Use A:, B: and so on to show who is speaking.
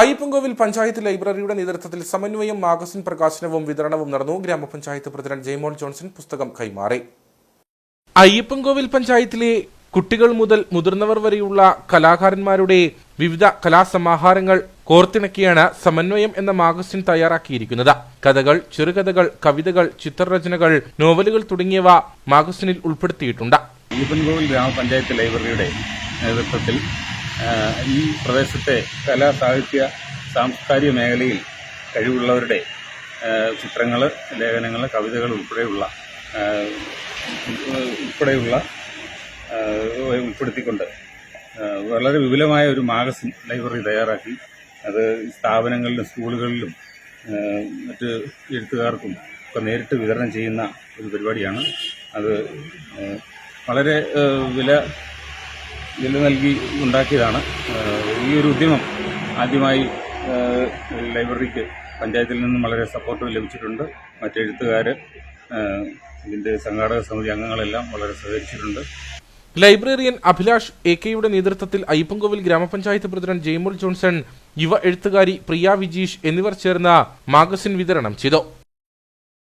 A: അയ്യപ്പൻകോവിൽ പഞ്ചായത്ത് ലൈബ്രറിയുടെ നേതൃത്വത്തിൽ സമന്വയം മാഗസിൻ പ്രകാശനവും വിതരണവും നടന്നു. ഗ്രാമപഞ്ചായത്ത് പ്രസിഡന്റ് ജെയ്മോൾ ജോൺസൺ പുസ്തകം കൈമാറി. അയ്യപ്പൻകോവിൽ പഞ്ചായത്തിലെ കുട്ടികൾ മുതൽ മുതിർന്നവർ വരെയുള്ള കലാകാരന്മാരുടെ വിവിധ കലാസമാഹാരങ്ങൾ കോർത്തിണക്കിയാണ് സമന്വയം എന്ന മാഗസിൻ തയ്യാറാക്കിയിരിക്കുന്നത്. കഥകൾ ചെറുകഥകൾ കവിതകൾ ചിത്രരചനകൾ നോവലുകൾ തുടങ്ങിയവ മാഗസിനിൽ ഉൾപ്പെടുത്തിയിട്ടുണ്ട്.
B: അയ്യപ്പൻകോവിൽ ഗ്രാമപഞ്ചായത്ത് ലൈബ്രറിയുടെ നേതൃത്വത്തിൽ ഈ പ്രദേശത്തെ കലാ സാഹിത്യ സാംസ്കാരിക മേഖലയിൽ കഴിവുള്ളവരുടെ ചിത്രങ്ങൾ ലേഖനങ്ങൾ കവിതകൾ ഉൾപ്പെടെയുള്ള ഉൾപ്പെടെയുള്ള ഉൾപ്പെടുത്തിക്കൊണ്ട് വളരെ വിപുലമായ ഒരു മാഗസിൻ ലൈബ്രറി തയ്യാറാക്കി. അത് സ്ഥാപനങ്ങളിലും സ്കൂളുകളിലും മറ്റ് എഴുത്തുകാർക്കും ഒക്കെ നേരിട്ട് വിതരണം ചെയ്യുന്ന ഒരു പരിപാടിയാണ്. അത് വളരെ വില വില നൽകി ഉണ്ടാക്കിയതാണ്. ഈ ഒരു ഉദ്യമം ആദ്യമായി ലൈബ്രറിക്ക് പഞ്ചായത്തിൽ നിന്നും വളരെ സപ്പോർട്ട് ലഭിച്ചിട്ടുണ്ട്. മറ്റെഴുത്തുകാർ ഇതിന്റെ സംഘാടക സമിതി അംഗങ്ങളെല്ലാം വളരെ സഹകരിച്ചിട്ടുണ്ട്.
A: ലൈബ്രറിയൻ അഭിലാഷ് എ കെയുടെ നേതൃത്വത്തിൽ അയ്യപ്പൻകോവിൽ ഗ്രാമപഞ്ചായത്ത് പ്രസിഡന്റ് ജെയ്മോൾ ജോൺസൺ യുവ എഴുത്തുകാരി പ്രിയ വിജീഷ് എന്നിവർ ചേർന്ന മാഗസിൻ വിതരണം ചെയ്തു.